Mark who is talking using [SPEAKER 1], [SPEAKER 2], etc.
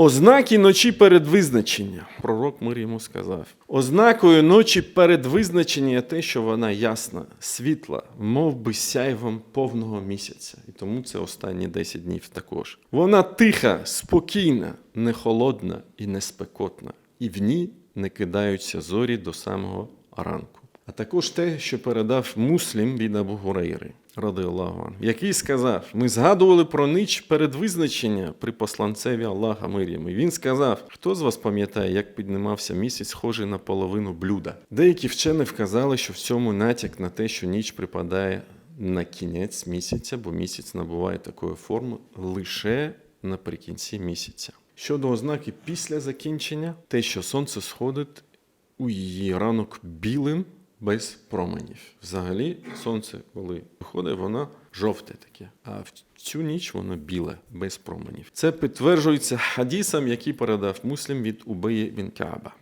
[SPEAKER 1] Ознаки ночі перед визначення. Пророк мир йому сказав. Ознакою ночі перед визначення є те, що вона ясна, світла, мов би сяйвом повного місяця. І тому це останні 10 днів також. Вона тиха, спокійна, не холодна і не спекотна. І в ній не кидаються зорі до самого ранку. А також те, що передав муслім від Абу Гурейри, ради Аллаху, який сказав: ми згадували про ніч перед визначення при посланцеві Аллаха Мир'ям. Він сказав: хто з вас пам'ятає, як піднімався місяць, схожий на половину блюда? Деякі вчені вказали, що в цьому натяк на те, що ніч припадає на кінець місяця, бо місяць набуває такої форми лише наприкінці місяця. Щодо ознаки після закінчення, те, що сонце сходить у її ранок білим без променів. Взагалі, сонце, коли виходить, воно жовте таке. А в цю ніч воно біле, без променів. Це підтверджується хадісом, який передав муслім від Убиї Кааба.